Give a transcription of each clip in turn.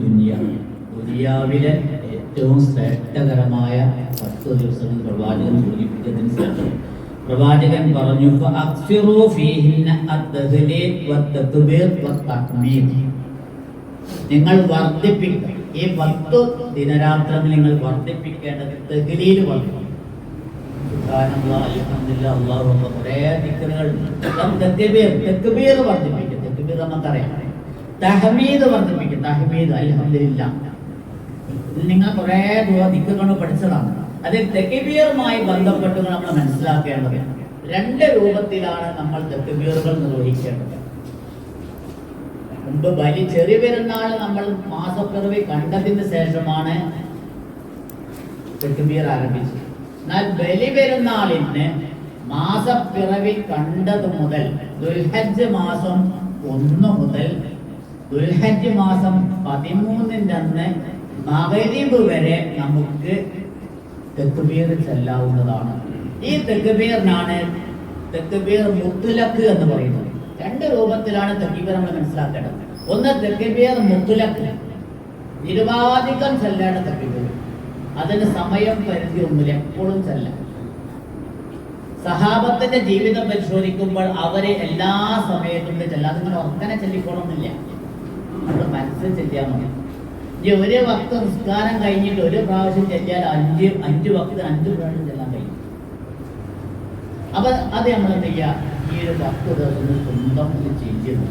ദുനിയ. ദുനിയാവിലെ ഏറ്റവും ശ്രേഷ്ഠകരമായ പത്ത് ദിവസം പ്രവാചകൻ സൂചിപ്പിച്ചതിന് ശേഷം. പ്രവാചകൻ പറഞ്ഞു നിങ്ങൾ വർദ്ധിപ്പിക്കുക. ഈ പത്ത് ദിനരാത്രങ്ങൾ നിങ്ങൾ വർദ്ധിപ്പിക്കേണ്ടത് അൽഹംദുലില്ലാഹ്, അല്ലാഹു അക്ബർ. കുറേ തക്ബീർ വർദ്ധിപ്പിക്കും തെക്കുപേർ നമുക്കറിയാം തഹമീദ് വർദ്ധിപ്പിക്കും. തഹമീദ് അലഹമില്ല ഇത് നിങ്ങൾ കുറേ ദിക്കുകൾ പഠിച്ചതാണ്. അത് തെക്കിബിയറുമായി ബന്ധപ്പെട്ട് നമ്മൾ മനസ്സിലാക്കേണ്ടത് രണ്ട് രൂപത്തിലാണ് നമ്മൾ തെക്കിബിയറുകൾ നിർവഹിക്കേണ്ടത്. മുമ്പ് ബലി ചെറിയ പെരുന്നാൾ നമ്മൾ മാസപ്പിറവി കണ്ടതിന് ശേഷമാണ് തെക്കിബിയർ ആരംഭിച്ചത്. എന്നാൽ ബലി പെരുന്നാളിന് മാസപ്പിറവി കണ്ടത് മുതൽ ദുൽഹജ് മാസം ഒന്ന് മുതൽ ദുൽഹജ്ജ് മാസം പതിമൂന്നിന്റെ അന്ന് മകരീബ് വരെ നമുക്ക് തെക്കുബീർ ചെല്ലാവുന്നതാണ്. ഈ തെക്കുബീറിനാണ് തെക്കുബീർ മുത്തുലക്ക് എന്ന് പറയുന്നത്. രണ്ട് രൂപത്തിലാണ് തെക്കുബീർ നമ്മൾ മനസ്സിലാക്കേണ്ടത്. ഒന്ന് തെക്കുബീർ മുത്തുലക്ക്. നിരുപാധികം ചെല്ലേണ്ട തെക്കുബീർ. അതിന് സമയം പരിധി ഒന്നുമില്ല എപ്പോഴും ചെല്ലാം. സഹാബത്തിന്റെ ജീവിതം പരിശോധിക്കുമ്പോൾ അവരെ എല്ലാ സമയത്തും ചെല്ലാം. അതിങ്ങനെ ഉറക്കനെ ചെല്ലിക്കോളൊന്നുമില്ല. നമ്മൾ മനസ്സിൽ ചെല്ലിയാൽ മതി. ഇനി ഒരു വക്ത നിസ്കാരം കഴിഞ്ഞിട്ട് ഒരു പ്രാവശ്യം ചെല്ലിയാൽ അഞ്ച് അഞ്ച് വക്ത് അഞ്ച് പ്രാവശ്യം ചെല്ലാൻ കഴിയും. അപ്പൊ അത് നമ്മൾ എന്ത് ചെയ്യുക? ഈ ഒരു പത്ത് ദിവസം സ്വന്തം ഒന്ന് ചെയ്യുന്നു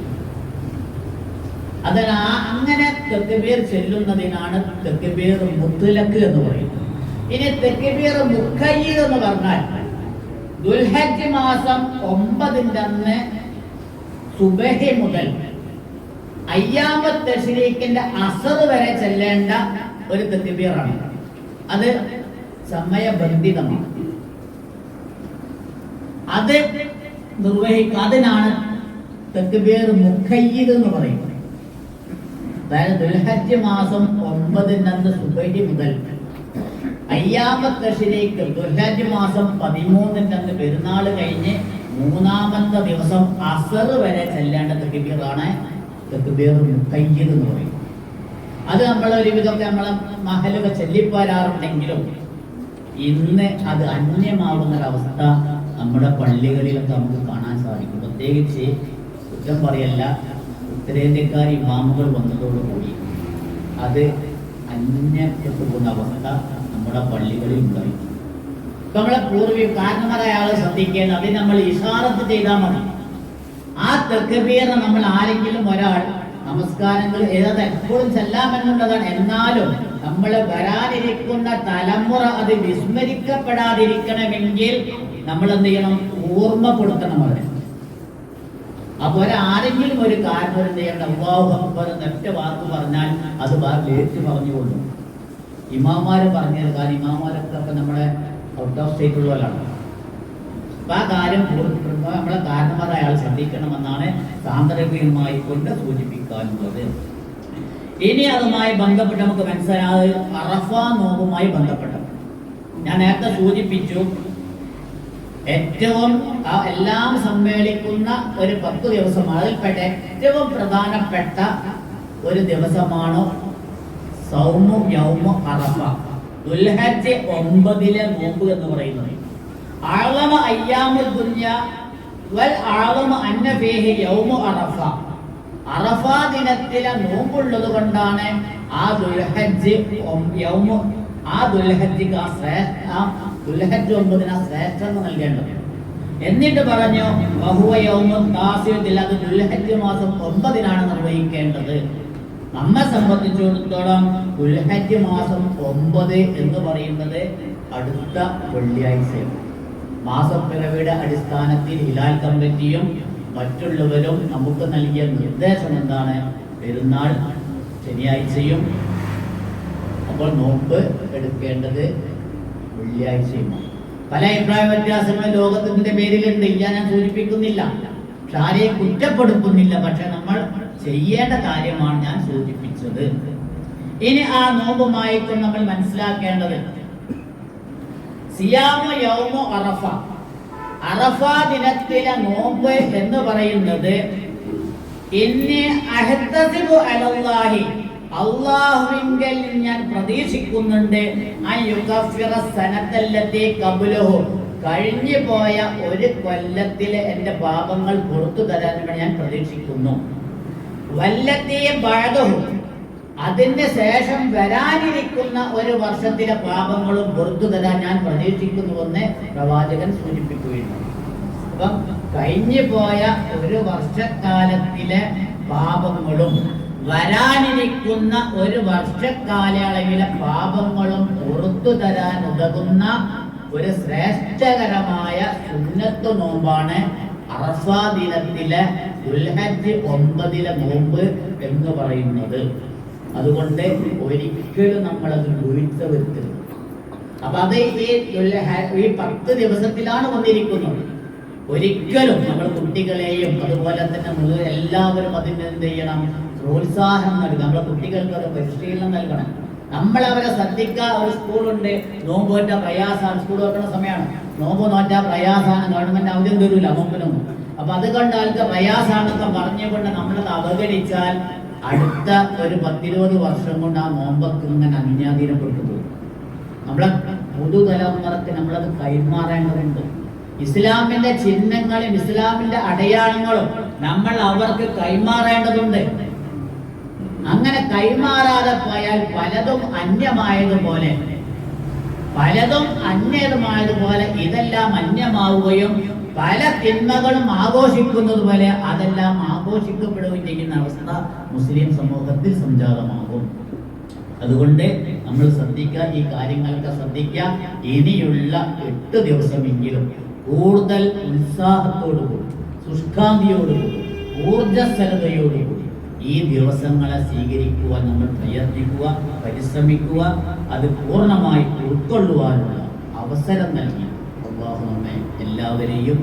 അതിന് ആ അങ്ങനെ തെക്കുപേർ ചെല്ലുന്നതിനാണ് തെക്കുപേർ മുത്തുലക്ക് എന്ന് പറയുന്നത്. ഇനി തെക്കുപേർ മുഖയ്യ് എന്ന് പറഞ്ഞാൽ ദുൽഹജ് മാസം ഒമ്പതിന്റെ അന്ന് സുബഹി മുതൽ അയ്യാമത്ത് തഷ്രീഖിന്റെ അസർ വരെ ചെല്ലേണ്ട ഒരു തെക്കുബീറാണ് അത് സമയബന്ധിതമാണ്. അത് നിർവഹിക്കുക അതിനാണ് തെക്കുപേർ മുഖയ്യിദ് എന്ന് പറയുന്നത്. അതായത് ദുൽഹജ്ജ് മാസം ഒമ്പതിനന്ന് സുബഹി മുതൽ അയ്യാമത്തഷിലേക്ക് ദുൽഹജ്ജ് മാസം പതിമൂന്നിനന്ന് പെരുന്നാൾ കഴിഞ്ഞ് മൂന്നാമത്തെ ദിവസം അസർ വരെ ചെല്ലേണ്ട തെക്കുബീറാണ് തെക്കുബീർ മുഖയ്യിദ് എന്ന് പറയും അത് നമ്മൾ ഒരുവിധമൊക്കെ നമ്മളെ മഹലൊക്കെ ചെല്ലിപ്പോരാറുണ്ടെങ്കിലും ഇന്ന് അത് അന്യമാവുന്നൊരവസ്ഥ നമ്മുടെ പള്ളികളിലൊക്കെ നമുക്ക് കാണാൻ സാധിക്കും. പ്രത്യേകിച്ച് കുറ്റം പറയല്ല ഉത്തരേന്ത്യക്കാർ ഇമാമുകൾ വന്നതോടുകൂടി അത് അന്യപ്പെട്ടു പോകുന്ന അവസ്ഥ നമ്മുടെ പള്ളികളിൽ ഉണ്ടായി. നമ്മളെ പൂർവ കാരണവരായ ആളെ ശ്രദ്ധിക്കേണ്ട അത് നമ്മൾ ഇഷാറത്ത് ചെയ്താൽ മതി. ആ തെക്കബീർ നമ്മൾ ആരെങ്കിലും ഒരാൾ നമസ്കാരങ്ങൾ ഏതാ എപ്പോഴും ചെല്ലാമെന്നുള്ളതാണ്. എന്നാലും നമ്മൾ വരാനിരിക്കുന്ന തലമുറ അത് വിസ്മരിക്കപ്പെടാതിരിക്കണമെങ്കിൽ നമ്മൾ എന്ത് ചെയ്യണം? ഓർമ്മപ്പെടുത്തണം അവരെ. അപ്പൊ ഒരാരെങ്കിലും ഒരു കാരണം എന്ത് ചെയ്യണം? അള്ളാഹു അക്ബർ വാക്ക് പറഞ്ഞാൽ അത് ലേറ്റ് പറഞ്ഞുകൊള്ളും ഇമാമാര് പറഞ്ഞത് കാരണം ഇമാമാരൊക്കെ നമ്മുടെ ഔട്ട് ഓഫ് സ്റ്റേറ്റ് ഉള്ളവരാണ്. അപ്പൊ ആ കാര്യം നമ്മളെ കാരണവർ അയാൾ ശ്രദ്ധിക്കണമെന്നാണ് സാന്ദർഭികമായി കൊണ്ട് സൂചിപ്പിക്കാനുള്ളത്. ഇനി അതുമായി ബന്ധപ്പെട്ട് നമുക്ക് മനസ്സിലായത് അറഫ നോവുമായി ബന്ധപ്പെട്ട ഞാൻ നേരത്തെ സൂചിപ്പിച്ചു ഏറ്റവും എല്ലാം സമ്മേളിക്കുന്ന ഒരു പത്ത് ദിവസമാണ് അതിൽപ്പെട്ട ഏറ്റവും പ്രധാനപ്പെട്ട ഒരു ദിവസമാണ് സൗമു യൗമു അറഫ. ദുൽഹജ് ഒമ്പതിലെ നോമ്പ് എന്ന് പറയുന്നത്. ആളമ അയ്യാമുൽ ദുനിയ വൽ ആളമ അന്ന ഫീഹി യൗമു അറഫ. അറഫ ദിനത്തിലെ നോമ്പുള്ളത് കൊണ്ടാണ് ആ ദുൽഹജ്ജ് ഒം- യൗമു ആ ദുൽഹജ്ജിക്ക് ആ ശ്രേഷ്ഠ ആ ദുൽഹജ്ജ് ഒമ്പതിന് ആ ശ്രേഷ്ഠത നൽകേണ്ടത്. എന്നിട്ട് പറഞ്ഞു അത് ദുൽഹജ്ജ് മാസം ഒമ്പതിനാണ് നിർവഹിക്കേണ്ടത്. നമ്മെ സംബന്ധിച്ചിടത്തോളം ദുൽഹജ്ജ് മാസം ഒമ്പത് എന്ന് പറയുന്നത് അടുത്ത വെള്ളിയാഴ്ചയാണ്. മാസപ്പിറവിയുടെ അടിസ്ഥാനത്തിൽ ഹിലാൽ കമ്മിറ്റിയും മറ്റുള്ളവരും നമുക്ക് നൽകിയ നിർദ്ദേശം എന്താണ്? പെരുന്നാൾ ശനിയാഴ്ചയും അപ്പോൾ നോമ്പ് എടുക്കേണ്ടത് വെള്ളിയാഴ്ചയുമാണ് പല അഭിപ്രായ വ്യത്യാസങ്ങൾ ലോകത്തിന്റെ പേരിലുണ്ട്. ഇല്ല ഞാൻ സൂചിപ്പിക്കുന്നില്ല. പക്ഷെ ആരെയും കുറ്റപ്പെടുത്തുന്നില്ല. പക്ഷെ നമ്മൾ ചെയ്യേണ്ട കാര്യമാണ് ഞാൻ സൂചിപ്പിച്ചത്. ഇനി ആ നോമ്പുമായിട്ട് നമ്മൾ മനസ്സിലാക്കേണ്ടത് സിയാമ യൗമു അറഫ. അറഫ ദിനത്തിലെ നോമ്പ് എന്ന് പറയുന്നത് ഇന്നി അഹ്തസിബു അലല്ലാഹി അള്ളാഹുവിങ്കൽ ഞാൻ പ്രതീക്ഷിക്കുന്നുണ്ട്. കഴിഞ്ഞു പോയ ഒരു കൊല്ലത്തിലെ എന്റെ പാപങ്ങൾ പുറത്തു തരാൻ ഞാൻ പ്രതീക്ഷിക്കുന്നു. വല്ലത്തെ ബാധവും അതിന് ശേഷം വരാനിരിക്കുന്ന ഒരു വർഷത്തിലെ പാപങ്ങളും പുറത്തു തരാൻ ഞാൻ പ്രതീക്ഷിക്കുന്നുവെന്ന് പ്രവാചകൻ സൂചിപ്പിക്കുകയുണ്ട് അപ്പം കഴിഞ്ഞു പോയ ഒരു വർഷക്കാലത്തിലെ പാപങ്ങളും വരാനിരിക്കുന്ന ഒരു വർഷക്കാലയളവിലെ പാപങ്ങളും പുറത്തു തരാൻ ഉതകുന്ന ഒരു ശ്രേഷ്ഠകരമായ സുന്നത്ത് നോമ്പാണ് അറഫാ ദിനത്തിലെ ദുൽഹജ്ജ് ഒമ്പതിലെ നോമ്പ് എന്ന് പറയുന്നത്. അതുകൊണ്ട് ഒരിക്കലും നമ്മളത് വീഴ്ച വരുത്തരുത് അപ്പൊ അത് ഈ പത്ത് ദിവസത്തിലാണ് വന്നിരിക്കുന്നത്. ഒരിക്കലും നമ്മൾ കുട്ടികളെയും അതുപോലെ തന്നെ മുഴുവൻ എല്ലാവരും അതിന് എന്ത് ചെയ്യണം? പ്രോത്സാഹനം നൽകണം. നമ്മളെ കുട്ടികൾക്ക് അത് പരിശീലനം നൽകണം. നമ്മൾ അവരെ ശ്രദ്ധിക്കുക ഒരു സ്കൂളുണ്ട്. നോമ്പ് നോറ്റ പ്രയാസമാണ് സ്കൂൾ തുറക്കുന്ന സമയമാണ്. നോമ്പ് നോറ്റ പ്രയാസമാണ് ഗവൺമെന്റ് അവധിയും തരൂല നോമ്പിനൊന്നും അപ്പൊ അത് കണ്ടാൽക്ക് പ്രയാസാണെന്നൊക്കെ പറഞ്ഞുകൊണ്ട് നമ്മളത് അവഗണിച്ചാൽ അടുത്ത ഒരു പത്തിരുപത് വർഷം കൊണ്ട് ആ നോമ്പൊക്കെ ഇങ്ങനെ അന്യാധീനപ്പെട്ടു പോകും നമ്മളെ പുതുതലമുറക്ക് നമ്മളത് കൈമാറേണ്ടതുണ്ട്. ഇസ്ലാമിന്റെ ചിഹ്നങ്ങളും ഇസ്ലാമിന്റെ അടയാളങ്ങളും നമ്മൾ അവർക്ക് കൈമാറേണ്ടതുണ്ട്. അങ്ങനെ കൈമാറാതെ പോയാൽ പലതും അന്യമായതുപോലെ പലതും അന്യതുമായതുപോലെ ഇതെല്ലാം അന്യമാവുകയും പല തിന്മകളും ആഘോഷിക്കുന്നത് പോലെ അതെല്ലാം ആഘോഷിക്കപ്പെടുകയും ചെയ്യുന്ന അവസ്ഥ മുസ്ലിം സമൂഹത്തിൽ സംജാതമാകും. അതുകൊണ്ട് നമ്മൾ ശ്രദ്ധിക്കുക ഈ കാര്യങ്ങളൊക്കെ ശ്രദ്ധിക്കുക. ഇനിയുള്ള എട്ട് ദിവസമെങ്കിലും കൂടുതൽ ഉത്സാഹത്തോടുകൂടി ശുഷ്കാന്തിയോടുകൂടി ഊർജസ്വലതയോടുകൂടി ഈ ദിവസങ്ങളെ സ്വീകരിക്കുക നമ്മൾ പ്രയത്നിക്കുക പരിശ്രമിക്കുക. അത് പൂർണമായി ഉൾക്കൊള്ളുവാനുള്ള അവസരം നൽകി എല്ലാവരെയും.